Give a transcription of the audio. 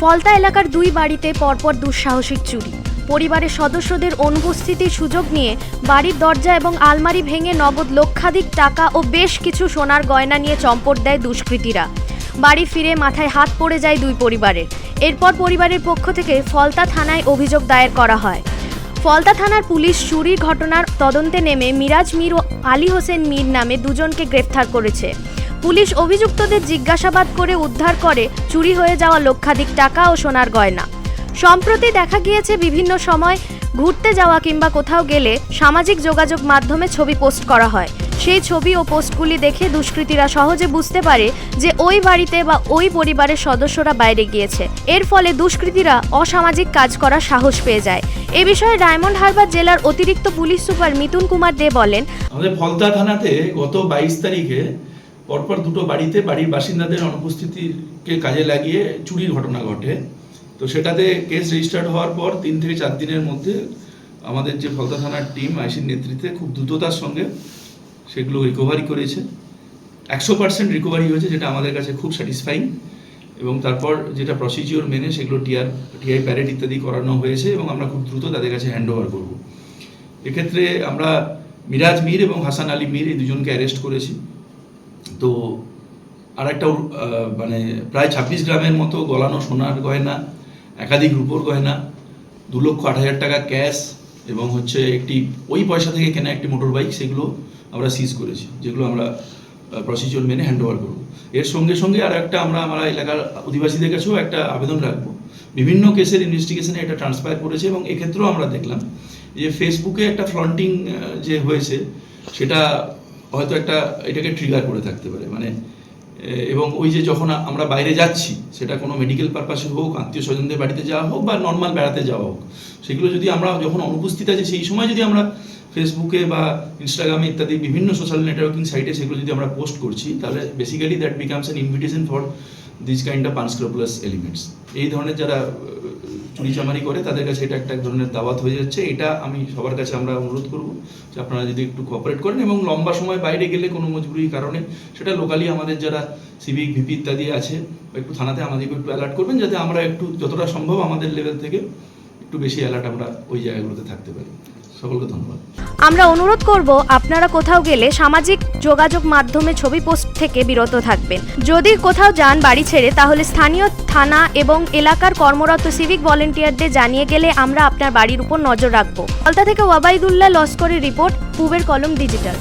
ফলতা এলাকার দুই বাড়িতে পরপর দুঃসাহসিক চুরি। পরিবারের সদস্যদের অনুপস্থিতির সুযোগ নিয়ে বাড়ির দরজা এবং আলমারি ভেঙে নগদ লক্ষাধিক টাকা ও বেশ কিছু সোনার গয়না নিয়ে চম্পট দেয় দুষ্কৃতীরা। বাড়ি ফিরে মাথায় হাত পড়ে যায় দুই পরিবারের। এরপর পরিবারের পক্ষ থেকে ফলতা থানায় অভিযোগ দায়ের করা হয়। ফলতা থানার পুলিশ চুরির ঘটনার তদন্তে নেমে মিরাজ মীর ও আলী হোসেন মীর নামে দুজনকে গ্রেফতার করেছে। পুলিশ অভিযুক্তদের জিজ্ঞাসাবাদ করে উদ্ধার করে চুরি হয়ে যাওয়া লক্ষাধিক টাকা ও সোনার গয়না। সম্প্রতি দেখা গিয়েছে বিভিন্ন সময় ঘুরতে যাওয়া কিংবা কোথাও গেলে সামাজিক যোগাযোগ মাধ্যমে ছবি পোস্ট করা হয়। সেই ছবি ও পোস্টগুলি দেখে দুষ্কৃতীরা সহজে বুঝতে পারে যে ওই বাড়িতে বা ওই পরিবারের সদস্যরা বাইরে গিয়েছে। এর ফলে দুষ্কৃতীরা অসামাজিক কাজ করার সাহস পেয়ে যায়। এ বিষয়ে ডায়মন্ড হারবার জেলার অতিরিক্ত পুলিশ সুপার মিতুন কুমার দে বলেন, আমাদের ফলতা থানাতে গত বাইশ তারিখে পরপর দুটো বাড়িতে বাড়ির বাসিন্দাদের অনুপস্থিতিকে কাজে লাগিয়ে চুরির ঘটনা ঘটে। তো সেটাতে কেস রেজিস্টার্ড হওয়ার পর তিন থেকে চার দিনের মধ্যে আমাদের যে ফলতা থানার টিম আইসির নেতৃত্বে খুব দ্রুততার সঙ্গে সেগুলো রিকভারি করেছে। একশো পার্সেন্ট রিকভারি হয়েছে, যেটা আমাদের কাছে খুব স্যাটিসফাইং এবং তারপর যেটা প্রসিজিওর মেনে সেগুলো টিআর, টিআই প্যারেড ইত্যাদি করানো হয়েছে এবং আমরা খুব দ্রুত তাদের কাছে হ্যান্ড ওভার করব। এক্ষেত্রে আমরা মিরাজ মীর এবং হাসান আলী মীর এই দুজনকে অ্যারেস্ট করেছি। তো আর একটা মানে প্রায় ছাব্বিশ গ্রামের মতো গলানো সোনার গয়না, একাধিক রূপোর গয়না, দু লক্ষ আট হাজার টাকা ক্যাশ এবং হচ্ছে একটি, ওই পয়সা থেকে কেনা একটি মোটর বাইক, সেগুলো আমরা সিজ করেছি, যেগুলো আমরা প্রসিজিওর মেনে হ্যান্ড ওভার করব। এর সঙ্গে সঙ্গে আর একটা আমরা আমরা এলাকার অধিবাসীদের কাছেও একটা আবেদন রাখব। বিভিন্ন কেসের ইনভেস্টিগেশনে এটা ট্রান্সফার করেছে এবং এক্ষেত্রেও আমরা দেখলাম যে ফেসবুকে একটা ফ্লন্টিং যে হয়েছে, সেটা হয়তো একটা, এটাকে ট্রিগার করে থাকতে পারে। মানে এবং ওই যে যখন আমরা বাইরে যাচ্ছি, সেটা কোনো মেডিকেল পারপাসে হোক, আত্মীয় স্বজনদের বাড়িতে যাওয়া হোক বা নর্মাল বেড়াতে যাওয়া হোক, সেগুলো যদি আমরা যখন অনুপস্থিত আছে, সেই সময় যদি আমরা ফেসবুকে বা ইনস্টাগ্রামে ইত্যাদি বিভিন্ন সোশ্যাল নেটওয়ার্কিং সাইটে সেগুলো যদি আমরা পোস্ট করছি, তাহলে basically that becomes an invitation for this kind of unscrupulous elements এই ধরনের যারা চুরিচামারি করে তাদের কাছে এটা একটা এক ধরনের দাওয়াত হয়ে যাচ্ছে। এটা আমি সবার কাছে আমরা অনুরোধ করব যে আপনারা যদি একটু কোঅপারেট করেন এবং লম্বা সময় বাইরে গেলে কোনো মজবুরির কারণে সেটা লোকালি আমাদের যারা সিভিক ভিপি ইত্যাদি আছে একটু থানাতে আমাদেরকে একটু অ্যালার্ট করবেন যাতে আমরা একটু যতটা সম্ভব আমাদের লেভেল থেকে একটু বেশি অ্যালার্ট আমরা ওই জায়গাগুলোতে থাকতে পারি। আমরা অনুরোধ করব, আপনারা কোথাও গেলে সামাজিক যোগাযোগ মাধ্যমে ছবি পোস্ট থেকে বিরত থাকবেন। যদি কোথাও যান বাড়ি ছেড়ে, তাহলে স্থানীয় থানা এবং এলাকার কর্মরত সিভিক ভলেন্টিয়ারদের জানিয়ে গেলে আমরা আপনার বাড়ির উপর নজর রাখব। কলতা থেকে ওয়াবাইদুল্লাহ লস্করের রিপোর্ট, পুবের কলম ডিজিটাল।